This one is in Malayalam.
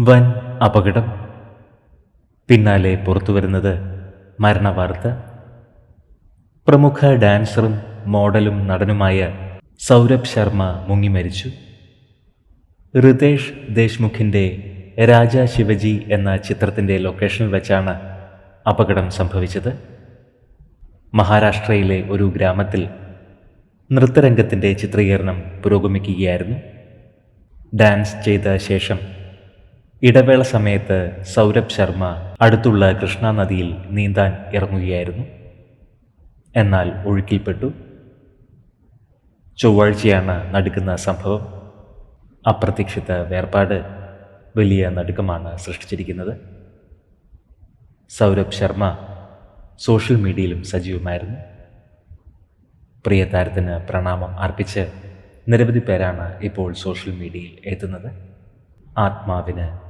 വൻ അപകടം. പിന്നാലെ പുറത്തുവരുന്നത് മരണവാർത്ത. പ്രമുഖ ഡാൻസറും മോഡലും നടനുമായ സൗരഭ് ശർമ്മ മുങ്ങിമരിച്ചു റിതേഷ് ദേശ്മുഖിന്റെ രാജാ ശിവജി എന്ന ചിത്രത്തിന്റെ ലൊക്കേഷനിൽ വെച്ചാണ് അപകടം സംഭവിച്ചത്. മഹാരാഷ്ട്രയിലെ ഒരു ഗ്രാമത്തിൽ നൃത്തരംഗത്തിന്റെ ചിത്രീകരണം പുരോഗമിക്കുകയായിരുന്നു. ഡാൻസ് ചെയ്ത ശേഷം ഇടവേള സമയത്ത് സൗരഭ് ശർമ്മ അടുത്തുള്ള കൃഷ്ണ നദിയിൽ നീന്താൻ ഇറങ്ങുകയായിരുന്നു. എന്നാൽ ഒഴുക്കിൽപ്പെട്ടു. ചൊവ്വാഴ്ചയാണ് നടക്കുന്ന സംഭവം. അപ്രതീക്ഷിത വേർപാട് വലിയ നടുക്കമാണ് സൃഷ്ടിച്ചിരിക്കുന്നത്. സൗരഭ് ശർമ്മ സോഷ്യൽ മീഡിയയിലും സജീവമായിരുന്നു. പ്രിയ താരത്തിന് പ്രണാമം അർപ്പിച്ച് നിരവധി പേരാണ് ഇപ്പോൾ സോഷ്യൽ മീഡിയയിൽ എത്തുന്നത്. ആത്മാവിന്